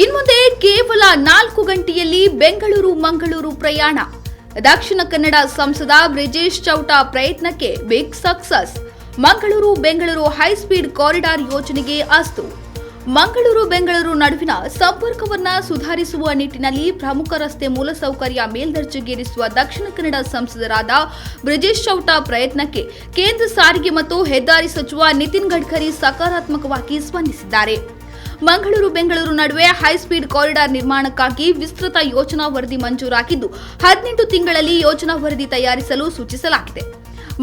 ಇನ್ಮುಂದೆ ಕೇವಲ ನಾಲ್ಕು ಗಂಟೆಯಲ್ಲಿ ಬೆಂಗಳೂರು ಮಂಗಳೂರು ಪ್ರಯಾಣ. ದಕ್ಷಿಣ ಕನ್ನಡ ಸಂಸದ ಬ್ರಿಜೇಶ್ ಚೌಟಾ ಪ್ರಯತ್ನಕ್ಕೆ big success Mangaluru Bengaluru high speed corridor ಯೋಜನೆಗೆ ಅಸ್ತು. ಮಂಗಳೂರು ಬೆಂಗಳೂರು ನಡುವಿನ ಸಂಪರ್ಕವನ್ನ ಸುಧಾರಿಸುವ ನಿಟ್ಟಿನಲ್ಲಿ ಪ್ರಮುಖ ರಸ್ತೆ ಮೂಲಸೌಕರ್ಯ ಮೇಲ್ದರ್ಜೆಗೇರಿಸುವ ದಕ್ಷಿಣ ಕನ್ನಡ ಸಂಸದರಾದ ಬ್ರಿಜೇಶ್ ಚೌಟಾ ಪ್ರಯತ್ನಕ್ಕೆ ಕೇಂದ್ರ ಸಾರಿಗೆ ಮತ್ತು ಹೆದ್ದಾರಿ ಸಚಿವ ನಿತಿನ್ ಗಡ್ಕರಿ ಸಕಾರಾತ್ಮಕವಾಗಿ ಸ್ಪಂದಿಸಿದ್ದಾರೆ. ಮಂಗಳೂರು, ಬೆಂಗಳೂರು ನಡುವೆ ಹೈಸ್ಪೀಡ್ ಕಾರಿಡಾರ್ ನಿರ್ಮಾಣಕ್ಕಾಗಿ ವಿಸ್ತೃತ ಯೋಜನಾ ವರದಿ ಮಂಜೂರಾಗಿದ್ದು, ಹದಿನೆಂಟು ತಿಂಗಳಲ್ಲಿ ಯೋಜನಾ ವರದಿ ತಯಾರಿಸಲು ಸೂಚಿಸಲಾಗಿದೆ.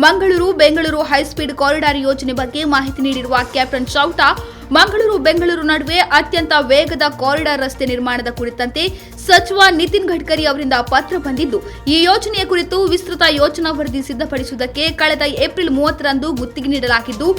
ಮಂಗಳೂರು, ಬೆಂಗಳೂರು ಹೈಸ್ಪೀಡ್ ಕಾರಿಡಾರ್ ಯೋಜನೆ ಬಗ್ಗೆ ಮಾಹಿತಿ ನೀಡಿರುವ ಕ್ಯಾಪ್ಟನ್ ಚೌಟಾ ಮಂಗಳೂರು, ಬೆಂಗಳೂರು ನಡುವೆ ಅತ್ಯಂತ ವೇಗದ ಕಾರಿಡಾರ್ ರಸ್ತೆ ನಿರ್ಮಾಣದ ಕುರಿತಂತೆ ಸಚಿವ ನಿತಿನ್ ಗಡ್ಕರಿ ಅವರಿಂದ ಪತ್ರ ಬಂದಿದ್ದು, ಈ ಯೋಜನೆಯ ಕುರಿತು ವಿಸ್ತೃತ ಯೋಜನಾ ವರದಿ ಸಿದ್ಧಪಡಿಸುವುದಕ್ಕೆ ಕಳೆದ ಏಪ್ರಿಲ್ ಮೂವತ್ತರಂದು ಗುತ್ತಿಗೆ ನೀಡಲಾಗಿದ್ದು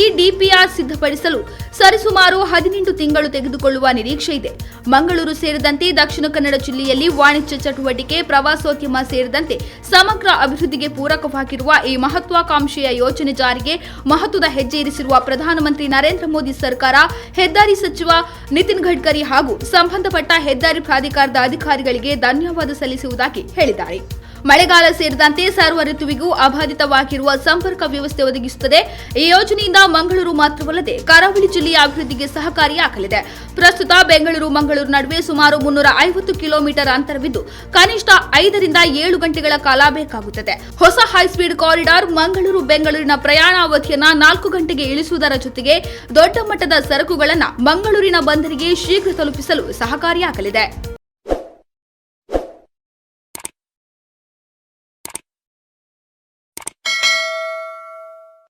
ಈ ಡಿಪಿಆರ್ ಸಿದ್ಧಪಡಿಸಲು ಸರಿಸುಮಾರು ಹದಿನೆಂಟು ತಿಂಗಳು ತೆಗೆದುಕೊಳ್ಳುವ ನಿರೀಕ್ಷೆ ಇದೆ. ಮಂಗಳೂರು ಸೇರಿದಂತೆ ದಕ್ಷಿಣ ಕನ್ನಡ ಜಿಲ್ಲೆಯಲ್ಲಿ ವಾಣಿಜ್ಯ ಚಟುವಟಿಕೆ, ಪ್ರವಾಸೋದ್ಯಮ ಸೇರಿದಂತೆ ಸಮಗ್ರ ಅಭಿವೃದ್ಧಿಗೆ ಪೂರಕವಾಗಿರುವ ಈ ಮಹತ್ವಾಕಾಂಕ್ಷೆಯ ಯೋಜನೆ ಜಾರಿಗೆ ಮಹತ್ವದ ಹೆಜ್ಜೆ ಇರಿಸಿರುವ ಪ್ರಧಾನಮಂತ್ರಿ ನರೇಂದ್ರ ಮೋದಿ ಸರ್ಕಾರ, ಹೆದ್ದಾರಿ ಸಚಿವ ನಿತಿನ್ ಗಡ್ಕರಿ ಹಾಗೂ ಸಂಬಂಧಪಟ್ಟ ಹೆದ್ದಾರಿ ಪ್ರಾಧಿಕಾರದ ಅಧಿಕಾರಿಗಳಿಗೆ ಧನ್ಯವಾದ ಸಲ್ಲಿಸುವುದಾಗಿ ಹೇಳಿದ್ದಾರೆ. ಮಳೆಗಾಲ ಸೇರಿದಂತೆ ಸರ್ವ ಋತುವಿಗೂ ಅಬಾಧಿತವಾಗಿರುವ ಸಂಪರ್ಕ ವ್ಯವಸ್ಥೆ ಒದಗಿಸುತ್ತದೆ. ಈ ಯೋಜನೆಯಿಂದ ಮಂಗಳೂರು ಮಾತ್ರವಲ್ಲದೆ ಕರಾವಳಿ ಜಿಲ್ಲೆಯ ಅಭಿವೃದ್ಧಿಗೆ ಸಹಕಾರಿಯಾಗಲಿದೆ. ಪ್ರಸ್ತುತ ಬೆಂಗಳೂರು ಮಂಗಳೂರು ನಡುವೆ ಸುಮಾರು ಮುನ್ನೂರ ಐವತ್ತು ಕಿಲೋಮೀಟರ್ ಅಂತರವಿದ್ದು, ಕನಿಷ್ಠ ಐದರಿಂದ ಏಳು ಗಂಟೆಗಳ ಕಾಲ ಬೇಕಾಗುತ್ತದೆ. ಹೊಸ ಹೈಸ್ಪೀಡ್ ಕಾರಿಡಾರ್ ಮಂಗಳೂರು ಬೆಂಗಳೂರಿನ ಪ್ರಯಾಣ ಅವಧಿಯನ್ನ ನಾಲ್ಕು ಗಂಟೆಗೆ ಇಳಿಸುವುದರ ಜೊತೆಗೆ ದೊಡ್ಡ ಮಟ್ಟದ ಸರಕುಗಳನ್ನು ಮಂಗಳೂರಿನ ಬಂದರಿಗೆ ಶೀಘ್ರ ತಲುಪಿಸಲು ಸಹಕಾರಿಯಾಗಲಿದೆ.